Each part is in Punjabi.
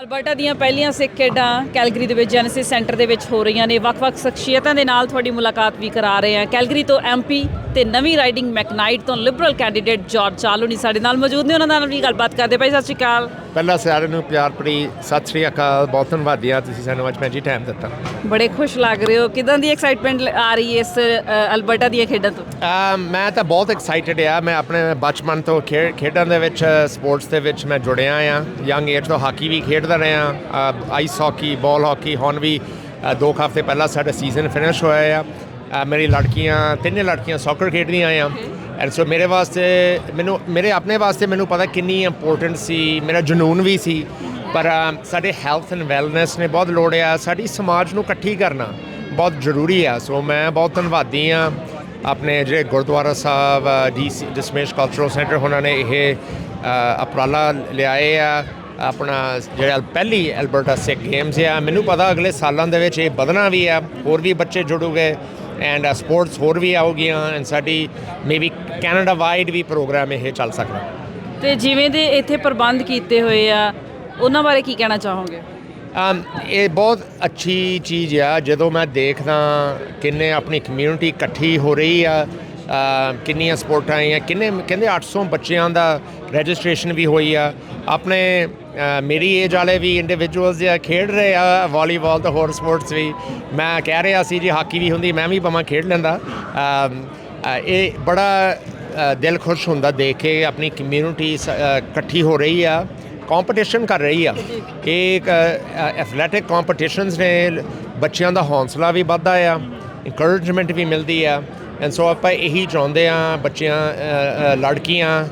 ਅਲਬਰਟਾ ਦੀਆਂ ਪਹਿਲੀਆਂ ਸਿੱਖ ਖੇਡਾਂ ਕੈਲਗਰੀ ਦੇ ਵਿੱਚ ਜੈਨਸਿਸ ਸੈਂਟਰ ਦੇ ਵਿੱਚ ਹੋ ਰਹੀਆਂ ਨੇ। ਵੱਖ-ਵੱਖ ਸ਼ਖਸੀਅਤਾਂ ਦੇ ਨਾਲ ਤੁਹਾਡੀ ਮੁਲਾਕਾਤ ਵੀ ਕਰਾ ਰਹੇ ਹਾਂ। ਕੈਲਗਰੀ ਤੋਂ ਐਮਪੀ ਤੇ ਨਵੀਂ ਰਾਈਡਿੰਗ ਮੈਕਨਾਈਟ ਤੋਂ ਲਿਬਰਲ ਕੈਂਡੀਡੇਟ ਜਾਰਜ ਚਾਲੂਨੀ ਸਾਡੇ ਨਾਲ ਮੌਜੂਦ ਨੇ। ਉਹਨਾਂ ਨਾਲ ਵੀ ਗੱਲਬਾਤ ਕਰਦੇ ਪਏ ਸਤਿ ਸ਼੍ਰੀ ਅਕਾਲ। ਪਹਿਲਾਂ ਸਾਰਿਆਂ ਨੂੰ ਪਿਆਰ ਭਰੀ ਸਤਿ ਸ੍ਰੀ ਅਕਾਲ ਬਹੁਤ ਧੰਨਵਾਦੀ ਆ ਤੁਸੀਂ ਸਾਨੂੰ ਅੱਜ ਮੈਜੀ ਟਾਈਮ ਦਿੱਤਾ। ਬੜੇ ਖੁਸ਼ ਲੱਗ ਰਹੇ ਹੋ। ਕਿਦਾਂ ਦੀ ਐਕਸਾਈਟਮੈਂਟ ਆ ਰਹੀ ਹੈ ਇਸ ਅਲਬਰਟਾ ਦੀਆਂ ਖੇਡਾਂ ਤੋਂ? ਮੈਂ ਤਾਂ ਬਹੁਤ ਐਕਸਾਈਟਿਡ ਆ। ਮੈਂ ਆਪਣੇ ਬਚਪਨ ਤੋਂ ਖੇਡਾਂ ਦੇ ਵਿੱਚ ਸਪੋਰਟਸ ਦੇ ਵਿੱਚ ਮੈਂ ਜੁੜਿਆ ਆ। ਯੰਗ ਏਜ ਤੋਂ ਹਾਕੀ ਵੀ ਖੇਡਦਾ ਰਿਹਾ। ਆਈਸ ਹਾਕੀ ਬਾਲ ਹਾਕੀ ਹੁਣ ਵੀ ਦੋ ਹਫ਼ਤੇ ਪਹਿਲਾਂ ਸਾਡਾ ਸੀਜ਼ਨ ਫਿਨਿਸ਼ ਹੋਇਆ ਆ। ਮੇਰੀ ਲੜਕੀਆਂ ਤਿੰਨੇ ਲੜਕੀਆਂ ਸੌਕਰ ਖੇਡਦੀਆਂ ਆ। ਐਂਡ ਸੋ ਮੇਰੇ ਵਾਸਤੇ ਮੈਨੂੰ ਮੇਰੇ ਆਪਣੇ ਵਾਸਤੇ ਮੈਨੂੰ ਪਤਾ ਕਿੰਨੀ ਇੰਪੋਰਟੈਂਟ ਸੀ ਮੇਰਾ ਜਨੂਨ ਵੀ ਸੀ। ਪਰ ਸਾਡੇ ਹੈਲਥ ਐਂਡ ਵੈਲਨੈਸ ਨੇ ਬਹੁਤ ਲੋੜ ਆ ਸਾਡੀ ਸਮਾਜ ਨੂੰ ਇਕੱਠੀ ਕਰਨਾ ਬਹੁਤ ਜ਼ਰੂਰੀ ਆ। ਸੋ ਮੈਂ ਬਹੁਤ ਧੰਨਵਾਦੀ ਆ ਆਪਣੇ ਜਿਹੜੇ Gurdwara Sahib DC Dashmesh cultural centre ਉਹਨਾਂ ਨੇ ਇਹ ਅ, ਉਪਰਾਲਾ ਲਿਆਏ ਆ। ਆਪਣਾ ਜਿਹੜਾ ਪਹਿਲੀ ਐਲਬਰਟਾ ਸਿੱਖ ਗੇਮਸ ਆ। ਮੈਨੂੰ ਪਤਾ ਅਗਲੇ ਸਾਲਾਂ ਦੇ ਵਿੱਚ ਇਹ ਵਧਣਾ ਵੀ ਆ ਹੋਰ ਵੀ ਬੱਚੇ ਜੁੜੂਗੇ। ਐਂਡ ਸਪੋਰਟਸ ਹੋਰ ਵੀ ਆਉਗੀਆਂ ਐਂਡ ਸਾਡੀ ਮੇਬੀ ਕੈਨੇਡਾ ਵਾਈਡ ਵੀ ਪ੍ਰੋਗਰਾਮ ਇਹ ਚੱਲ ਸਕਦਾ। ਤੇ ਜਿਵੇਂ ਦੇ ਇੱਥੇ ਪ੍ਰਬੰਧ ਕੀਤੇ ਹੋਏ ਆ ਉਹਨਾਂ ਬਾਰੇ ਕੀ ਕਹਿਣਾ ਚਾਹੋਗੇ? ਅਮ ਇਹ ਬਹੁਤ ਅੱਛੀ ਚੀਜ਼ ਆ ਜਦੋਂ ਮੈਂ ਦੇਖਦਾ ਕਿੰਨੇ ਆਪਣੀ ਕਮਿਊਨਿਟੀ ਇਕੱਠੀ ਹੋ ਰਹੀ ਆ ਕਿੰਨੀਆਂ ਸਪੋਰਟਾਂ ਆਈਆਂ ਕਿੰਨੇ ਕਹਿੰਦੇ 800 ਬੱਚਿਆਂ ਦਾ ਰਜਿਸਟ੍ਰੇਸ਼ਨ ਵੀ ਹੋਈ ਆ। ਆਪਣੇ ਮੇਰੀ ਏਜ ਵਾਲੇ ਵੀ ਇੰਡੀਵਿਜੂਅਲਸ ਆ ਖੇਡ ਰਹੇ ਆ ਵਾਲੀਬਾਲ ਤੇ ਹੋਰ ਸਪੋਰਟਸ ਵੀ। ਮੈਂ ਕਹਿ ਰਿਹਾ ਸੀ ਜੀ, ਹਾਕੀ ਵੀ ਹੁੰਦੀ, ਮੈਂ ਵੀ ਭਾਵੇਂ ਖੇਡ ਲੈਂਦਾ। ਇਹ ਬੜਾ ਦਿਲ ਖੁਸ਼ ਹੁੰਦਾ ਦੇਖ ਕੇ, ਆਪਣੀ ਕਮਿਊਨਿਟੀ ਇਕੱਠੀ ਹੋ ਰਹੀ ਆ ਕੰਪੀਟੀਸ਼ਨ ਕਰ ਰਹੀ ਆ। ਇਹ ਇੱਕ ਐਥਲੈਟਿਕ ਕੰਪੀਟੀਸ਼ਨਸ ਨੇ, ਬੱਚਿਆਂ ਦਾ ਹੌਸਲਾ ਵੀ ਵੱਧਦਾ ਆ ਇਨਕਰੇਜਮੈਂਟ ਵੀ ਮਿਲਦੀ ਆ। ਐਂਡ ਸੋ ਆਪਾਂ ਇਹੀ ਚਾਹੁੰਦੇ ਆ, ਬੱਚਿਆਂ ਲੜਕੀਆਂ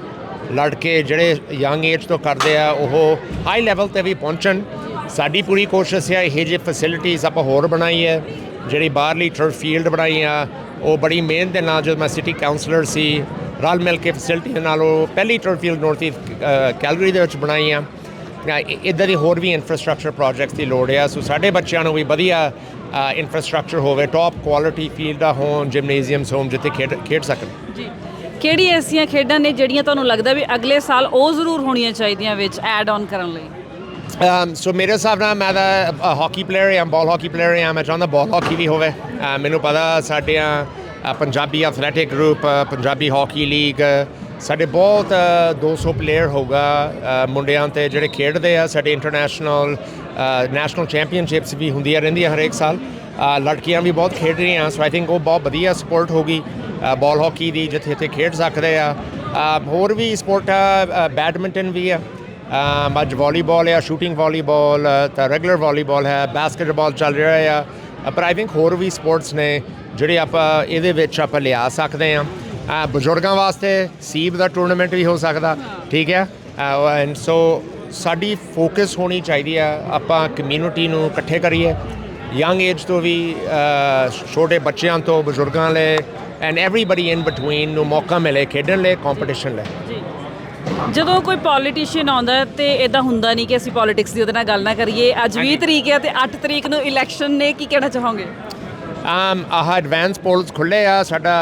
ਅ, ਲੜਕੀਆਂ ਲੜਕੇ ਜਿਹੜੇ ਯੰਗ ਏਜ ਤੋਂ ਕਰਦੇ ਆ ਉਹ ਹਾਈ ਲੈਵਲ ਤੇ ਵੀ ਪਹੁੰਚਣ। ਸਾਡੀ ਪੂਰੀ ਕੋਸ਼ਿਸ਼ ਹੈ ਇਹ ਜਿਹੇ ਫੈਸਿਲਿਟੀਜ਼ ਆਪਾਂ ਹੋਰ ਬਣਾਈ ਹੈ ਜਿਹੜੀ ਬਾਹਰਲੀ ਟਰਫ ਫੀਲਡ ਬਣਾਈ ਆ ਉਹ ਬੜੀ ਮਿਹਨਤ ਦੇ ਨਾਲ ਜਦੋਂ ਮੈਂ ਸਿਟੀ ਕਾਉਂਸਲਰ ਸੀ ਰਲ ਮਿਲ ਕੇ ਫੈਸਿਲਿਟੀ ਦੇ ਨਾਲ ਉਹ ਪਹਿਲੀ turf field north east Calgary ਦੇ ਵਿੱਚ ਬਣਾਈ ਆ। ਇਦਾਂ ਦੀ ਹੋਰ ਵੀ ਇਨਫਰਾਸਟ੍ਰਕਚਰ ਪ੍ਰੋਜੈਕਟਸ ਦੀ ਲੋੜ ਆ। ਸੋ ਸਾਡੇ ਬੱਚਿਆਂ ਨੂੰ ਵੀ ਵਧੀਆ ਇਨਫਰਾਸਟ੍ਰਕਚਰ ਹੋਵੇ ਟੌਪ ਕੁਆਲਿਟੀ ਫੀਲਡਾਂ ਹੋਣ ਜਿਮਨੇਜ਼ੀਅਮਸ ਹੋਣ ਜਿੱਥੇ ਖੇਡ ਖੇਡ ਸਕਣ। ਜੀ। ਕਿਹੜੀ ਐਸੀਆਂ ਖੇਡਾਂ ਨੇ ਜਿਹੜੀਆਂ ਤੁਹਾਨੂੰ ਲੱਗਦਾ ਵੀ ਅਗਲੇ ਸਾਲ ਉਹ ਜ਼ਰੂਰ ਹੋਣੀਆਂ ਚਾਹੀਦੀਆਂ ਵਿੱਚ ਐਡ ਆਨ ਕਰਨ ਲਈ? Um, ਸੋ ਮੇਰੇ ਹਿਸਾਬ ਨਾਲ ਮੈਂ ਤਾਂ ਹਾਕੀ ਪਲੇਅਰ ਹਾਂ ਬਾਲ ਹਾਕੀ ਪਲੇਅਰ ਹਾਂ ਮੈਂ ਚਾਹੁੰਦਾ ਬਾਲ ਹਾਕੀ ਵੀ ਹੋਵੇ। ਅਹ ਮੈਨੂੰ ਪਤਾ ਸਾਡਿਆਂ ਅਹ Punjabi athletic group Punjabi hockey league ਸਾਡੇ ਬਹੁਤ ਅਹ, 200 ਪਲੇਅਰ ਹੋਗਾ ਅਹ, ਮੁੰਡਿਆਂ ਤੇ ਜਿਹੜੇ ਖੇਡਦੇ ਆ ਸਾਡੇ ਇੰਟਰਨੈਸ਼ਨਲ ਨੈਸ਼ਨਲ ਚੈਂਪੀਅਨਸ਼ਿਪਸ ਵੀ ਹੁੰਦੀਆਂ ਰਹਿੰਦੀਆਂ ਹਰੇਕ ਸਾਲ। ਅਹ, ਲੜਕੀਆਂ ਵੀ ਬਹੁਤ ਖੇਡ ਰਹੀਆਂ ਸੋ ਆਈ ਥਿੰਕ ਉਹ ਬਹੁਤ ਵਧੀਆ ਸਪੋਰਟ ਹੋਗੀ ਬਾਲ ਹਾਕੀ ਦੀ ਜਿੱਥੇ ਇੱਥੇ ਖੇਡ ਸਕਦੇ ਆ। ਹੋਰ ਵੀ ਸਪੋਰਟ ਆ ਬੈਡਮਿੰਟਨ ਵੀ ਆ। ਅਮ ਅੱਜ ਵਾਲੀਬਾਲ ਆ ਸ਼ੂਟਿੰਗ ਵਾਲੀਬਾਲ ਤਾਂ ਰੈਗੂਲਰ ਵਾਲੀਬਾਲ ਹੈ ਬਾਸਕਟਬਾਲ ਚੱਲ ਰਿਹਾ ਆ। ਪਰ ਆਈ ਥਿੰਕ ਹੋਰ ਵੀ ਸਪੋਰਟਸ ਨੇ ਜਿਹੜੇ ਆਪਾਂ ਇਹਦੇ ਵਿੱਚ ਆਪਾਂ ਲਿਆ ਸਕਦੇ ਆ। ਬਜ਼ੁਰਗਾਂ ਵਾਸਤੇ ਸੀਬ ਦਾ ਟੂਰਨਾਮੈਂਟ ਵੀ ਹੋ ਸਕਦਾ, ਠੀਕ ਹੈ? ਐਂਡ ਸੋ ਸਾਡੀ ਫੋਕਸ ਹੋਣੀ ਚਾਹੀਦੀ ਆ, ਆਪਾਂ ਕਮਿਊਨਿਟੀ ਨੂੰ ਇਕੱਠੇ ਕਰੀਏ। ਯੰਗ ਏਜ ਤੋਂ ਵੀ ਛੋਟੇ ਬੱਚਿਆਂ ਤੋਂ ਬਜ਼ੁਰਗਾਂ ਲਈ ਐਂਡ ਐਵਰੀਬਾਡੀ ਇਨ ਬਿਟਵੀਨ ਨੂੰ ਮੌਕਾ ਮਿਲੇ ਖੇਡਣ ਲਈ ਕੰਪੀਟੀਸ਼ਨ ਲਈ। ਜੀ। ਜਦੋਂ ਕੋਈ ਪੋਲੀਟੀਸ਼ੀਅਨ ਆਉਂਦਾ ਹੈ ਤੇ ਇਦਾਂ ਹੁੰਦਾ ਨਹੀਂ ਕਿ ਅਸੀਂ ਪੋਲਿਟਿਕਸ ਦੀ ਉਹਦੇ ਨਾਲ ਗੱਲ ਨਾ ਕਰੀਏ। ਅੱਜ 20 ਤਰੀਕ ਹੈ ਤੇ 8 ਤਰੀਕ ਨੂੰ ਇਲੈਕਸ਼ਨ ਨੇ ਕੀ ਕਹਿਣਾ ਚਾਹੋਗੇ? ਆਮ ਆਹ ਐਡਵਾਂਸ ਪੋਲਸ ਖੁੱਲੇ ਆ ਸਾਡਾ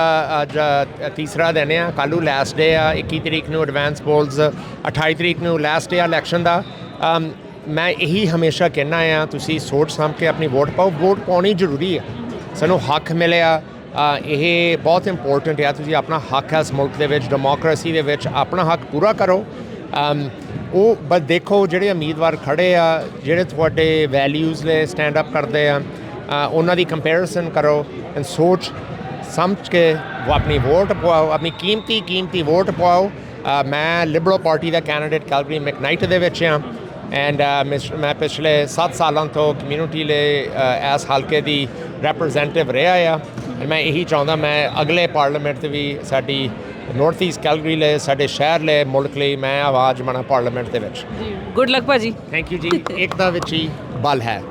ਅੱਜ ਤੀਸਰਾ ਦਿਨ ਆ ਕੱਲ੍ਹ ਲਾਸਟ ਡੇ ਆ 21 ਤਰੀਕ ਨੂੰ ਐਡਵਾਂਸ ਪੋਲਸ 28 ਤਰੀਕ ਨੂੰ ਲਾਸਟ ਡੇ ਆ ਇਲੈਕਸ਼ਨ ਦਾ। ਅਮ, ਮੈਂ ਇਹੀ ਹਮੇਸ਼ਾ ਕਹਿਣਾ ਆ ਤੁਸੀਂ ਸੋਚ ਸਮਝ ਕੇ ਆਪਣੀ ਵੋਟ ਪਾਓ ਵੋਟ ਪਾਉਣੀ ਜ਼ਰੂਰੀ ਆ। ਸਾਨੂੰ ਹੱਕ ਮਿਲਿਆ ਇਹ ਬਹੁਤ ਇੰਪੋਰਟੈਂਟ ਆ ਤੁਸੀਂ ਆਪਣਾ ਹੱਕ ਹੈ ਇਸ ਮੁਲਕ ਦੇ ਵਿੱਚ ਡੈਮੋਕ੍ਰੇਸੀ ਦੇ ਵਿੱਚ ਆਪਣਾ ਹੱਕ ਪੂਰਾ ਕਰੋ। ਉਹ ਬਸ ਦੇਖੋ ਜਿਹੜੇ ਉਮੀਦਵਾਰ ਖੜੇ ਆ ਜਿਹੜੇ ਤੁਹਾਡੇ ਵੈਲਿਊਜ਼ ਨੇ ਸਟੈਂਡ ਅਪ ਕਰਦੇ ਆ ਉਹਨਾਂ ਦੀ ਕੰਪੈਰੀਜ਼ਨ ਕਰੋ ਐਂਡ ਸੋਚ ਸਮਝ ਕੇ ਉਹ ਆਪਣੀ ਵੋਟ ਪਾਓ ਆਪਣੀ ਕੀਮਤੀ ਕੀਮਤੀ ਵੋਟ ਪਾਓ ਮੈਂ ਲਿਬਰਲ ਪਾਰਟੀ ਦਾ ਕੈਂਡੀਡੇਟ ਕੈਲਗਰੀ ਮੈਕਨਾਈਟ ਦੇ ਵਿੱਚ ਹਾਂ ਐਂਡ ਮੈਂ ਪਿਛਲੇ 7 ਸਾਲਾਂ ਤੋਂ ਕਮਿਊਨਿਟੀ ਲਈ ਅ, ਇਸ ਹਲਕੇ ਦੀ ਰਿਪਰੈਜ਼ੈਂਟੇਟਿਵ ਰਿਹਾ ਆ। ਮੈਂ ਇਹੀ ਚਾਹੁੰਦਾ ਮੈਂ ਅਗਲੇ ਪਾਰਲੀਮੈਂਟ ਤੇ ਵੀ ਸਾਡੀ ਨਾਰਥ ਈਸਟ ਕੈਲਗਰੀ ਲਈ ਸਾਡੇ ਸ਼ਹਿਰ ਲਈ ਮੁਲਕ ਲਈ ਮੈਂ ਆਵਾਜ਼ ਬਣਾ ਪਾਰਲੀਮੈਂਟ ਦੇ ਵਿੱਚ। ਜੀ ਗੁੱਡ ਲੱਕ ਭਾਜੀ। ਥੈਂਕ ਯੂ ਜੀ ਇੱਕ ਦਾ ਵਿੱਚ ਹੀ ਬਲ ਹੈ।